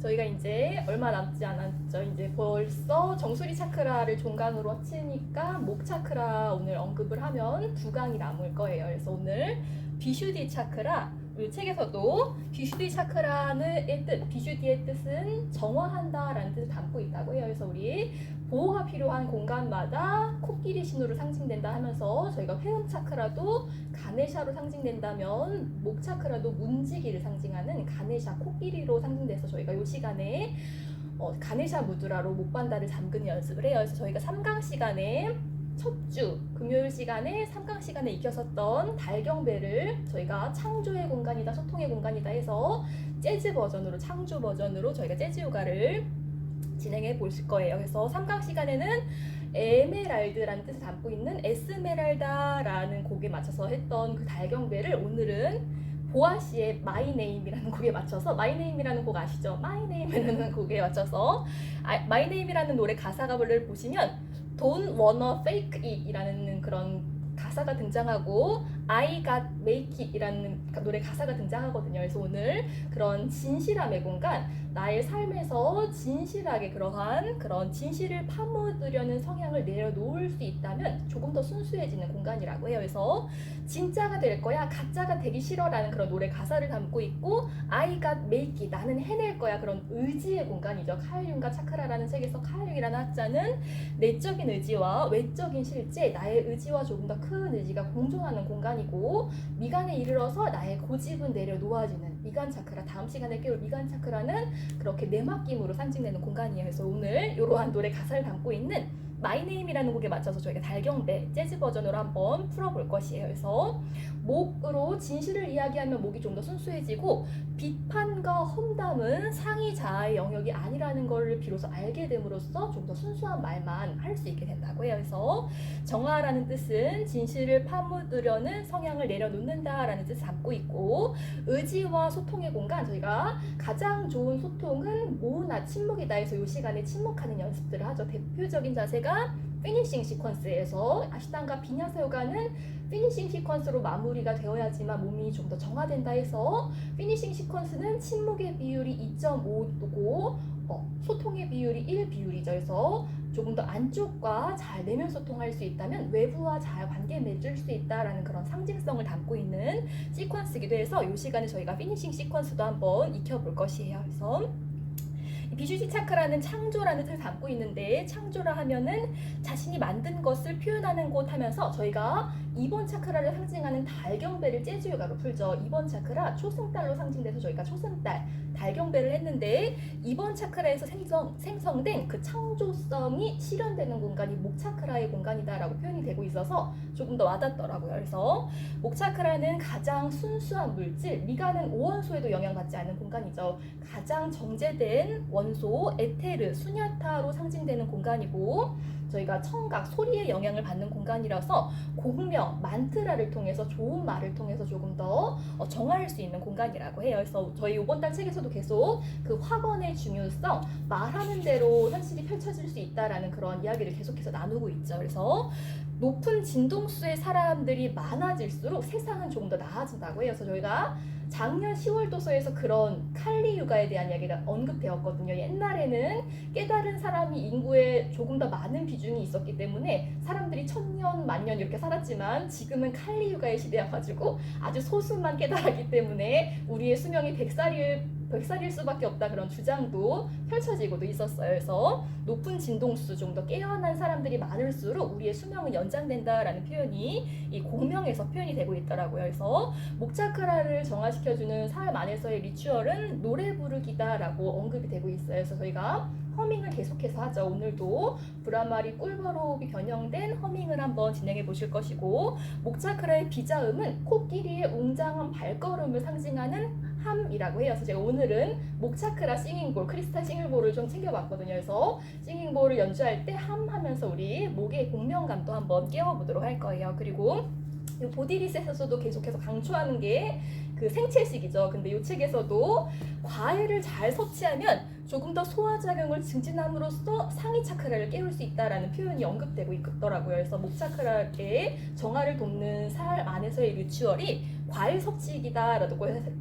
저희가 이제 얼마 남지 않았죠. 이제 벌써 정수리 차크라를 종강으로 합치니까 목 차크라 오늘 언급을 하면 두 강이 남을 거예요. 그래서 오늘 비슈디 차크라 이 책에서도 비슈디 차크라는 뜻, 비슈디의 뜻은 정화한다라는 뜻을 담고 있다고 해요. 그래서 우리 보호가 필요한 공간마다 코끼리 신호로 상징된다 하면서 저희가 회음 차크라도 가네샤로 상징된다면 목 차크라도 문지기를 상징하는 가네샤 코끼리로 상징돼서 저희가 이 시간에 어, 가네샤 무드라로 목반다를 잠그는 연습을 해요. 그래서 저희가 3강 시간에 첫 주 금요일 시간에 3강 시간에 익혔었던 달경배를 저희가 창조의 공간이다 소통의 공간이다 해서 재즈 버전으로 창조 버전으로 저희가 재즈 요가를 진행해 보실 거예요. 그래서 3강 시간에는 에메랄드라는 뜻을 담고 있는 에스메랄다라는 곡에 맞춰서 했던 그 달경배를 오늘은 보아 씨의 마이 네임이라는 곡에 맞춰서 마이 네임이라는 곡 아시죠? 마이 네임이라는 곡에 맞춰서 아, 마이 네임이라는 노래 가사가를 보시면 Don't wanna fake it이라는 그런 가사가 등장하고 I got make it이라는 노래 가사가 등장하거든요. 그래서 오늘 그런 진실함의 공간, 나의 삶에서 진실하게 그러한 그런 진실을 파묻으려는 성향을 내려놓을 수 있다면 조금 더 순수해지는 공간이라고 해요. 그래서 진짜가 될 거야, 가짜가 되기 싫어라는 그런 노래 가사를 담고 있고 I got make it, 나는 해낼 거야 그런 의지의 공간이죠. 카일융과 차크라라는 책에서 카일융이라는 학자는 내적인 의지와 외적인 실제, 나의 의지와 조금 더 큰 의지가 공존하는 공간 이고 미간에 이르러서 나의 고집은 내려놓아지는 미간 차크라 다음 시간에 깨울 미간 차크라는 그렇게 내맡김으로 상징되는 공간이에요. 그래서 오늘 이러한 노래 가사를 담고 있는 마이네임이라는 곡에 맞춰서 저희가 달경배 재즈 버전으로 한번 풀어볼 것이에요. 그래서 목으로 진실을 이야기하면 목이 좀 더 순수해지고 비판과 험담은 상의 자아의 영역이 아니라는 것을 비로소 알게 됨으로써 좀 더 순수한 말만 할 수 있게 된다고 해요. 그래서 정화라는 뜻은 진실을 파묻으려는 성향을 내려놓는다라는 뜻을 담고 있고 의지와 소통의 공간 저희가 가장 좋은 소통은 모으나 침묵이다 해서 이 시간에 침묵하는 연습들을 하죠. 대표적인 자세가 피니싱 시퀀스에서 아시탄과 비냐사 요가는 피니싱 시퀀스로 마무리가 되어야지만 몸이 좀 더 정화된다 해서 피니싱 시퀀스는 침묵의 비율이 2.5고 어, 소통의 비율이 1 비율이죠. 그래서 조금 더 안쪽과 잘 내면 소통할 수 있다면 외부와 잘 관계 맺을 수 있다라는 그런 상징성을 담고 있는 시퀀스이기도 해서 이 시간에 저희가 피니싱 시퀀스도 한번 익혀볼 것이에요. 그래서 이 비주지 차크라는 창조라는 뜻을 담고 있는데 창조라 하면은 자신이 만든 것을 표현하는 곳 하면서 저희가 2번 차크라를 상징하는 달경배를 재즈 요가로 풀죠. 2번 차크라 초승달로 상징돼서 저희가 초승달 달경배를 했는데 2번 차크라에서 생성, 생성된 그 창조성이 실현되는 공간이 목 차크라의 공간이다라고 표현이 되고 있어서 조금 더 와닿더라고요. 그래서 목 차크라는 가장 순수한 물질, 미간은 오원소에도 영향받지 않는 공간이죠. 가장 정제된 원소 에테르, 수냐타로 상징되는 공간이고 저희가 청각, 소리의 영향을 받는 공간이라서 공명, 만트라를 통해서 좋은 말을 통해서 조금 더 어, 정화할 수 있는 공간이라고 해요. 그래서 저희 이번 달 책에서도 계속 그 확언의 중요성, 말하는 대로 현실이 펼쳐질 수 있다라는 그런 이야기를 계속해서 나누고 있죠. 그래서 높은 진동수의 사람들이 많아질수록 세상은 조금 더 나아진다고 해요. 그래서 저희가 작년 10월 도서에서 그런 칼리 육아에 대한 이야기가 언급되었거든요. 옛날에는 깨달은 사람이 인구에 조금 더 많은 비중이 있었기 때문에 사람들이 천년, 만년 이렇게 살았지만 지금은 칼리 육아의 시대여가지고 아주 소수만 깨달았기 때문에 우리의 수명이 100살일 100살일 수밖에 없다 그런 주장도 펼쳐지고도 있었어요. 그래서 높은 진동수 좀 더 깨어난 사람들이 많을수록 우리의 수명은 연장된다라는 표현이 이 공명에서 표현이 되고 있더라고요. 그래서 목차크라를 정화시켜주는 삶 안에서의 리추얼은 노래 부르기다라고 언급이 되고 있어요. 그래서 저희가 허밍을 계속해서 하죠. 오늘도 브라마리 꿀버로업이 변형된 허밍을 한번 진행해 보실 것이고 목차크라의 비자음은 코끼리의 웅장한 발걸음을 상징하는 함이라고 해요. 그래서 제가 오늘은 목차크라 싱잉볼, 크리스탈 싱잉볼을 좀 챙겨봤거든요. 그래서 싱잉볼을 연주할 때 함 하면서 우리 목의 공명감도 한번 깨워보도록 할 거예요. 그리고 이 보디리셋에서도 계속해서 강조하는 게 그 생채식이죠. 근데 이 책에서도 과일을 잘 섭취하면 조금 더 소화작용을 증진함으로써 상위 차크라를 깨울 수 있다라는 표현이 언급되고 있더라고요. 그래서 목 차크라의 정화를 돕는 살 안에서의 리추얼이 과일 섭취기다라고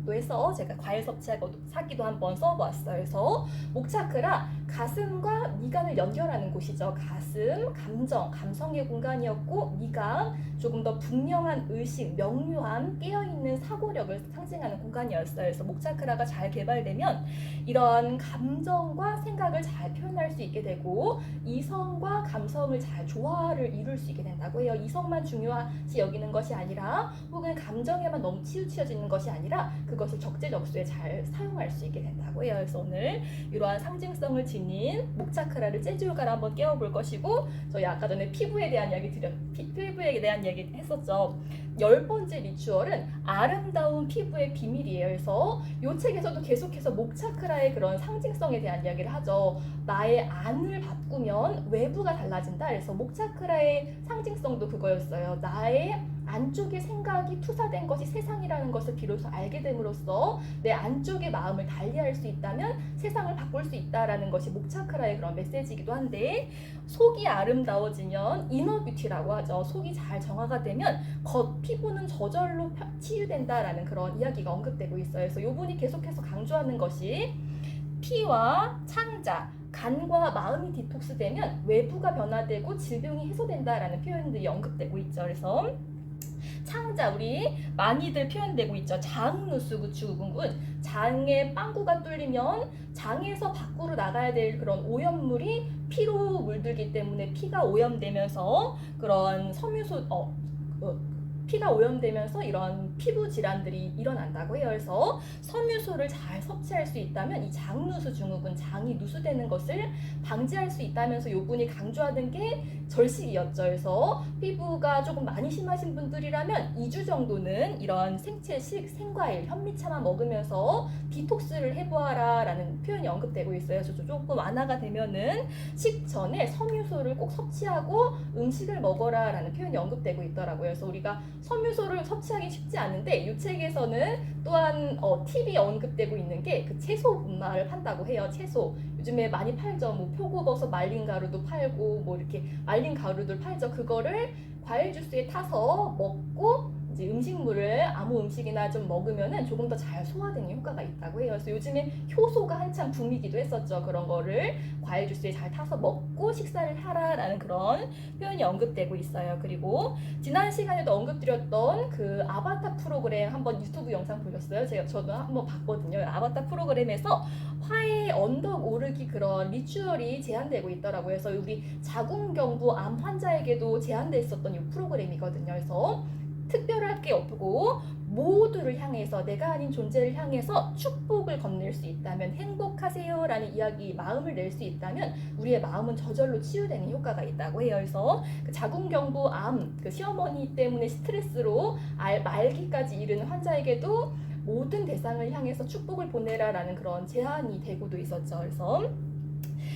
또 해서 제가 과일 섭취하고 사기도 한번 써보았어요. 그래서 목 차크라 가슴과 미간을 연결하는 곳이죠. 가슴, 감정, 감성의 공간이었고 미간 조금 더 분명한 의식, 명료한 깨어있는 사고력을 상징하는 공간이었어요. 그래서 목 차크라가 잘 개발되면 이런 감정과 생각을 잘 표현할 수 있게 되고 이성과 감성을 잘 조화를 이룰 수 있게 된다고 해요. 이성만 중요하지 여기는 것이 아니라 혹은 감정에만 너무 치우쳐지는 것이 아니라 그것을 적재적소에 잘 사용할 수 있게 된다고 해요. 그래서 오늘 이러한 상징성을 지닌 목차크라를 재즈요가를 한번 깨워볼 것이고 저희 아까 전에 피부에 대한 이야기 드렸 피, 피부에 대한 이야기 했었죠. 열 번째 리추얼은 아름다운 피부의 비밀이에요. 그래서 이 책에서도 계속해서 목차크라의 그런 상징성에 대한 이야기를 하죠. 나의 안을 바꾸면 외부가 달라진다. 그래서 목차크라의 상징성도 그거였어요. 나의 안쪽의 생각이 투사된 것이 세상이라는 것을 비로소 알게 됨으로써 내 안쪽의 마음을 달리할 수 있다면 세상을 바꿀 수 있다라는 것이 목차크라의 그런 메시지이기도 한데 속이 아름다워지면 이너 뷰티라고 하죠. 속이 잘 정화가 되면 겉 피부는 저절로 펴- 치유된다라는 그런 이야기가 언급되고 있어요. 그래서 요 분이 계속해서 강조하는 것이 피와 창자 간과 마음이 디톡스되면 외부가 변화되고 질병이 해소된다라는 표현들이 언급되고 있죠. 그래서 창자 우리 많이들 표현되고 있죠. 장누수 구축근군 장에 빵구가 뚫리면 장에서 밖으로 나가야 될 그런 오염물이 피로 물들기 때문에 피가 오염되면서 그런 섬유소 어, 어, 피가 오염되면서 이런 피부 질환들이 일어난다고 해요. 그래서 섬유소를 잘 섭취할 수 있다면 이 장누수 증후군 장이 누수되는 것을 방지할 수 있다면서 요분이 강조하는 게 절식이었죠. 그래서 피부가 조금 많이 심하신 분들이라면 2주 정도는 이런 생채식, 생과일, 현미차만 먹으면서 디톡스를 해보아라라는 표현이 언급되고 있어요. 그래서 조금 완화가 되면은 식전에 섬유소를 꼭 섭취하고 음식을 먹어라라는 표현이 언급되고 있더라고요. 그래서 우리가 섬유소를 섭취하기 쉽지 않은데 이 책에서는 또한 어, 팁이 언급되고 있는 게 그 채소 분말을 판다고 해요. 채소 요즘에 많이 팔죠. 뭐 표고버섯 말린 가루도 팔고 뭐 이렇게 말린 가루들 팔죠. 그거를 과일 주스에 타서 먹고 이제 음식물을 아무 음식이나 좀 먹으면은 조금 더 잘 소화되는 효과가 있다고 해요. 그래서 요즘에 효소가 한참 붐이기도 했었죠. 그런 거를 과일 주스에 잘 타서 먹고 식사를 하라라는 그런 표현이 언급되고 있어요. 그리고 지난 시간에도 언급드렸던 그 아바타 프로그램 한번 유튜브 영상 보셨어요? 제가 저도 한번 봤거든요. 아바타 프로그램에서 화해 언덕 오르기 그런 리추얼이 제한되고 있더라고요. 그래서 우리 자궁경부 암 환자에게도 제한돼 있었던 이 프로그램이거든요. 그래서 특별할 게 없고 모두를 향해서 내가 아닌 존재를 향해서 축복을 건넬 수 있다면 행복하세요라는 이야기 마음을 낼 수 있다면 우리의 마음은 저절로 치유되는 효과가 있다고 해요. 그래서 그 자궁경부 암그 시어머니 때문에 스트레스로 알, 말기까지 이르는 환자에게도 모든 대상을 향해서 축복을 보내라라는 그런 제안이 되고도 있었죠. 그래서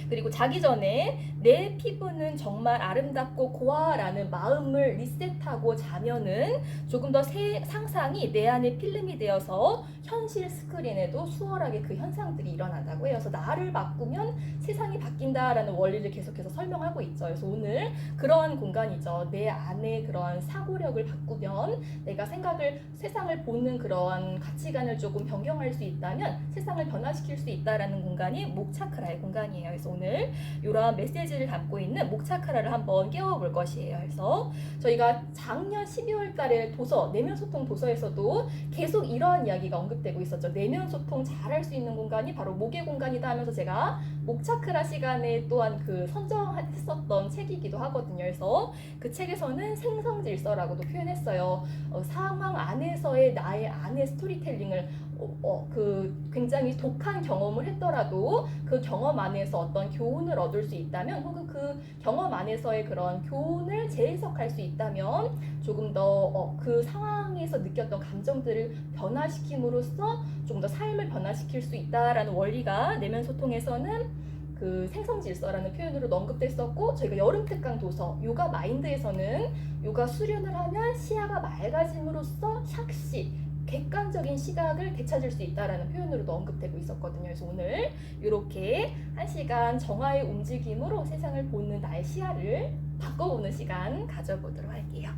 그리고 자기 전에 내 피부는 정말 아름답고 고와라는 마음을 리셋하고 자면은 조금 더 새, 상상이 내 안에 필름이 되어서 현실 스크린에도 수월하게 그 현상들이 일어난다고 해요. 그래서 나를 바꾸면 세상이 바뀐다라는 원리를 계속해서 설명하고 있죠. 그래서 오늘 그러한 공간이죠. 내 안에 그러한 사고력을 바꾸면 내가 생각을 세상을 보는 그러한 가치관을 조금 변경할 수 있다면 세상을 변화시킬 수 있다라는 공간이 목차크라의 공간이에요. 그래서 오늘 이러한 메시지를 담고 있는 목차크라를 한번 깨워볼 것이에요. 그래서 저희가 작년 12월 달에 도서, 내면 소통 도서에서도 계속 이러한 이야기가 언급되고 있었죠. 내면 소통 잘할 수 있는 공간이 바로 목의 공간이다 하면서 제가 목차크라 시간에 또한 그 선정했었던 책이기도 하거든요. 그래서 그 책에서는 생성질서라고도 표현했어요. 어, 상황 안에서의 나의 안의 스토리텔링을 어, 어, 그 굉장히 독한 경험을 했더라도 그 경험 안에서 어떤 교훈을 얻을 수 있다면 혹은 그 경험 안에서의 그런 교훈을 재해석할 수 있다면 조금 더그 상황에서 느꼈던 감정들을 변화시킴으로써 조금 더 삶을 변화시킬 수 있다라는 원리가 내면 소통에서는 그 생성 질서라는 표현으로 언급됐었고 저희가 여름 특강 도서 요가 마인드에서는 요가 수련을 하면 시야가 맑아짐으로써 착시 객관적인 시각을 되찾을 수 있다라는 표현으로도 언급되고 있었거든요. 그래서 오늘 이렇게 한 시간 정화의 움직임으로 세상을 보는 나의 시야를 바꿔보는 시간 가져보도록 할게요.